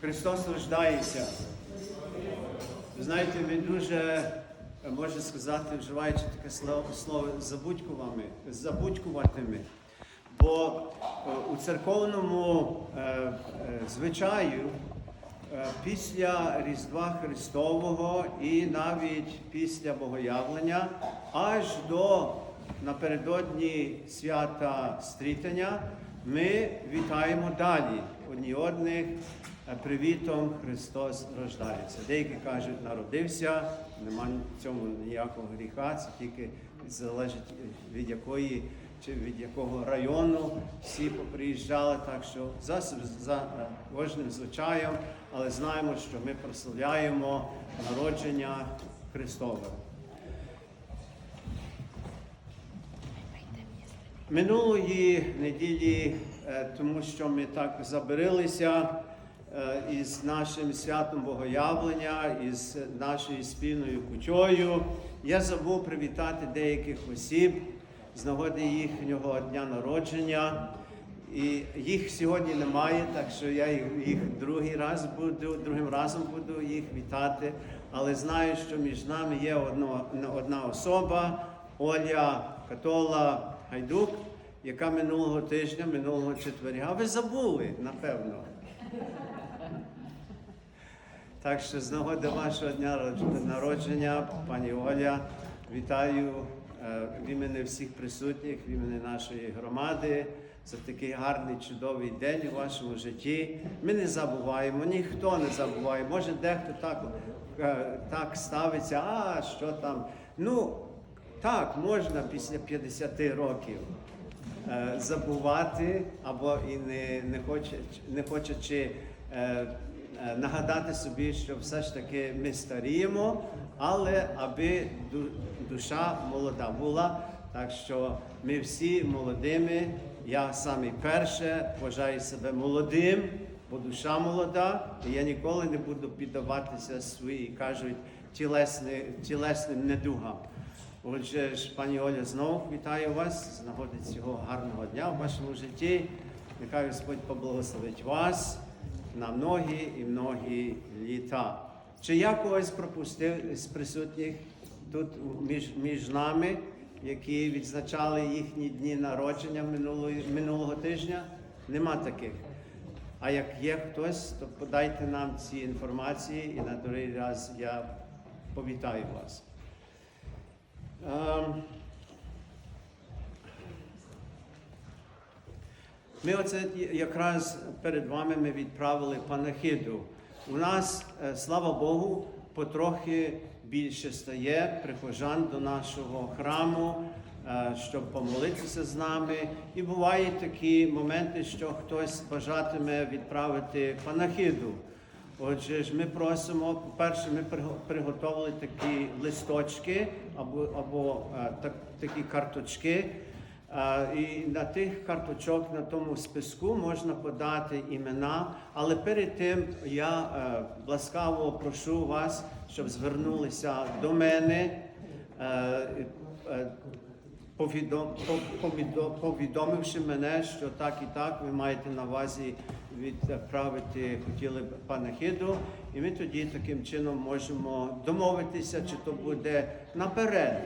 Христос рождається. Знаєте, ми дуже, можна сказати, вживаючи таке слово, забудькувами, забудькуватими. Бо е, у церковному е, е, звичаю е, після Різдва Христового і навіть після Богоявлення аж до напередодні свята стрітання ми вітаємо далі одні одних привітом Христос рождається. Деякі кажуть, народився, немає в цьому ніякого гріха, це тільки залежить від якої чи від якого району всі поприїжджали, так що за, за е, кожним звичаєм, але знаємо, що ми прославляємо народження Христове. Минулої неділі, е, тому що ми так забарилися е, із нашим святом Богоявлення, із нашою спільною кучою, я забув привітати деяких осіб з нагоди їхнього дня народження. І їх сьогодні немає, так що я їх, другий раз буду, другим разом буду їх вітати. Але знаю, що між нами є одно, одна особа, Оля Катола Гайдук, яка минулого тижня, минулого четверга, ви забули, напевно. Так що з нагоди вашого дня народження, пані Оля, вітаю е, в імені всіх присутніх, в імені нашої громади за такий гарний чудовий день у вашому житті. Ми не забуваємо, ніхто не забуває. Може, дехто так, е, так ставиться, а що там. Ну, так, можна після 50 років е, забувати або і не, не, хоче, не хочучи. Е, Нагадати собі, що все ж таки ми старіємо, але аби душа молода була. Так що ми всі молодими. Я саме перше вважаю себе молодим, бо душа молода, і я ніколи не буду піддаватися свої, кажуть, тілесні, тілесним недугам. Отже ж, пані Оля, знову вітаю вас з нагоди цього гарного дня в вашому житті. Нехай Господь поблагословить вас на многі і многі літа. Чи я когось пропустив з присутніх тут між, між нами, які відзначали їхні дні народження минулої, минулого тижня? Нема таких. А як є хтось, то подайте нам ці інформації і на другий раз я повітаю вас. Ем, Ми оце якраз перед вами ми відправили панахиду. У нас, е, слава Богу, потрохи більше стає прихожан до нашого храму, е, щоб помолитися з нами. І бувають такі моменти, що хтось бажатиме відправити панахиду. Отже ж, ми просимо, по-перше, ми приго- приготовили такі листочки або, або е, так, такі карточки. І на тих карточок на тому списку можна подати імена, але перед тим я е, ласкаво прошу вас, щоб звернулися до мене, е, е, повідом, по- повідо- повідомивши мене, що так і так ви маєте на увазі відправити хотіли б панахиду, і ми тоді таким чином можемо домовитися, чи то буде наперед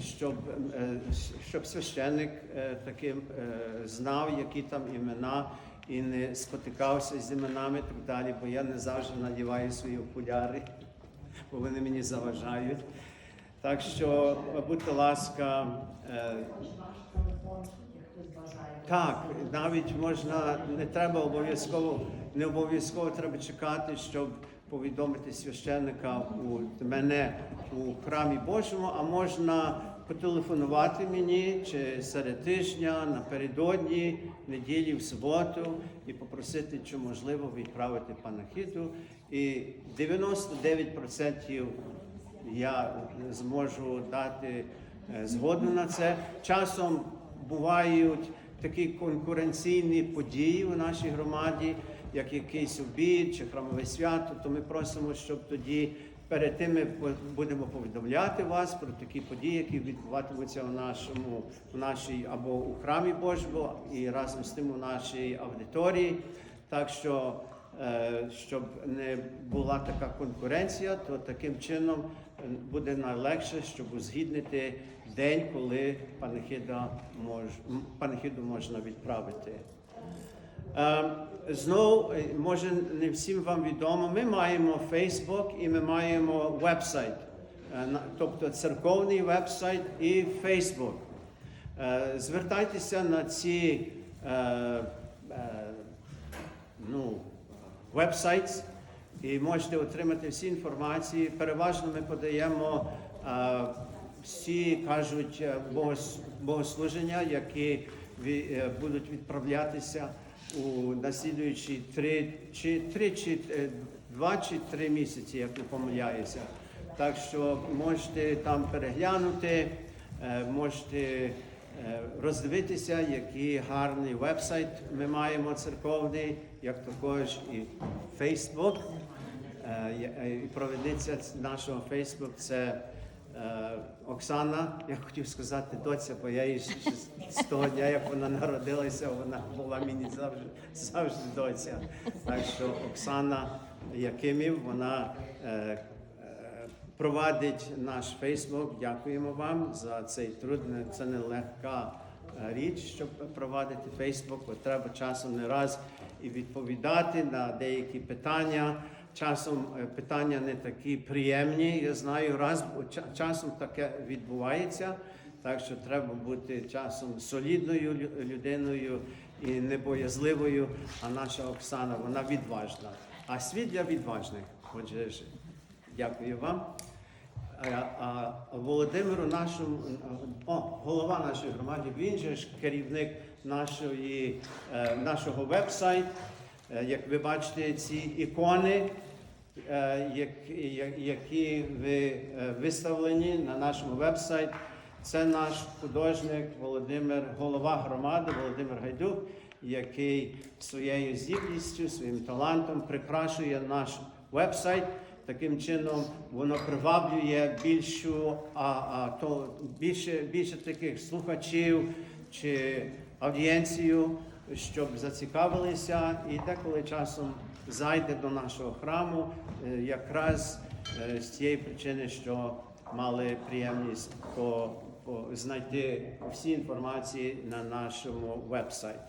щоб, е, щоб священник е, таким е, знав, які там імена, і не спотикався з іменами і так далі, бо я не завжди надіваю свої окуляри, бо вони мені заважають. Так що, будьте ласка, так, навіть можна, не треба обов'язково, не обов'язково треба чекати, щоб повідомити священника у мене у храмі Божому, а можна потелефонувати мені чи серед тижня, напередодні, неділі, в суботу і попросити, чи можливо відправити панахиду. І 99% я зможу дати е, згоду на це. Часом бувають такі конкуренційні події у нашій громаді, як якийсь обід чи храмове свято, то ми просимо, щоб тоді перед тим ми будемо повідомляти вас про такі події, які відбуватимуться у нашому, у нашій або у храмі Божому, і разом з тим у нашій аудиторії. Так що е, щоб не була така конкуренція, то таким чином е, буде найлегше, щоб узгіднити день, коли панихида мож, панихиду можна відправити. Е, Знову, е, може, не всім вам відомо, ми маємо Facebook і ми маємо вебсайт, Е, тобто церковний вебсайт і Facebook. Е, Звертайтеся на ці ну, вебсайт і можете отримати всі інформації. Переважно ми подаємо всі кажуть богослуження, які будуть відправлятися у наслідуючі три чи три чи е, два чи три місяці, як не помиляюся. Так що можете там переглянути, е, можете е, роздивитися, який гарний вебсайт ми маємо церковний, як також і е, І провідниця нашого Facebook це Оксана. Я хотів сказати доця, бо я її з того дня, як вона народилася, вона була мені завжди, завжди доця. Так що Оксана Якимів, вона е, е, провадить наш Фейсбук. Дякуємо вам за цей труд. Це не легка е, річ, щоб провадити Фейсбук, бо треба часом не раз і відповідати на деякі питання. Часом е, питання не такі приємні. Я знаю, раз часом таке відбувається. Так що треба бути часом солідною людиною і небоязливою. А наша Оксана, вона відважна. А світ для відважних. Отже, дякую вам. А, а Володимиру нашому о, голова нашої громади, він же ж керівник нашої, е, нашого веб-сайт. Е, Як ви бачите, ці ікони, е, які ви е, виставлені на нашому веб-сайт, це наш художник Володимир, голова громади Володимир Гайдук, який своєю здібністю, своїм талантом прикрашує наш веб-сайт. Таким чином воно приваблює більшу, а, а то більше, більше таких слухачів чи аудієнцію, щоб зацікавилися і деколи часом зайде до нашого храму, е, якраз е, з тієї причини, що мали приємність по, по знайти всі інформації на нашому веб-сайті.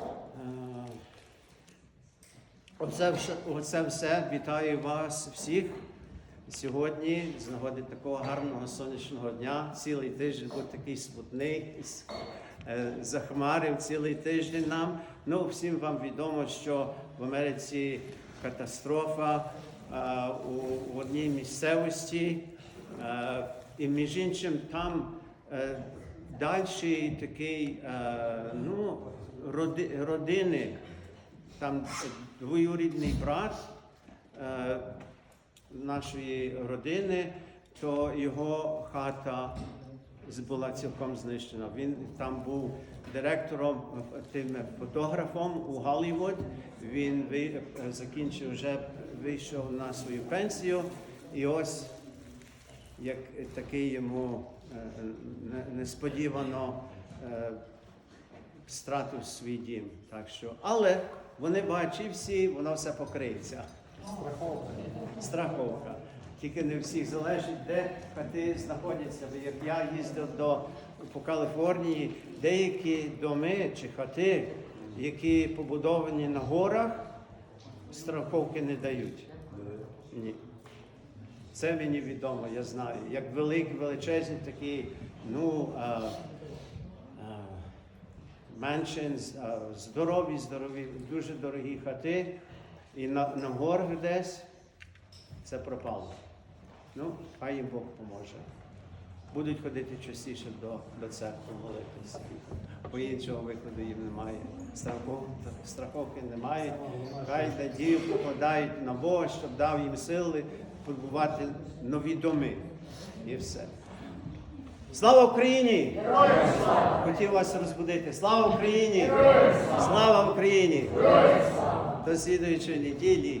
Е, Оце, оце все. Вітаю вас всіх сьогодні з нагоди такого гарного сонячного дня. Цілий тиждень був такий смутний, захмарив цілий тиждень нам. Ну, всім вам відомо, що в Америці катастрофа е, у, одній місцевості. Е, і між іншим там е, далі такий, е, ну, родини. Там двоюрідний брат е, нашої родини, то його хата була цілком знищена. Він там був директором, тим фотографом у Голлівуд. Він ви- е, закінчив вже вийшов на свою пенсію. І ось як такий йому е, несподівано е, стратив свій дім. Так що, але вони бачать всі, воно все покриється. Страховка. Страховка. Тільки не всіх залежить, де хати знаходяться. Бо Як я їздив до, по Каліфорнії, деякі доми чи хати, які побудовані на горах, страховки не дають. Ні. Це мені відомо, я знаю. Як великі, величезні такі, ну, а, а, здорові, здорові, дуже дорогі хати, і на, на горах десь це пропало. Ну, хай їм Бог поможе. Будуть ходити частіше до, до церкви молитися. Бо іншого виходу їм немає. Страхов, страховки немає. Хай надію покладають на Бога, щоб дав їм сили побувати нові доми. І все. Слава Україні! Хотів вас розбудити. Слава Україні! Слава Україні! До слідуючої неділі.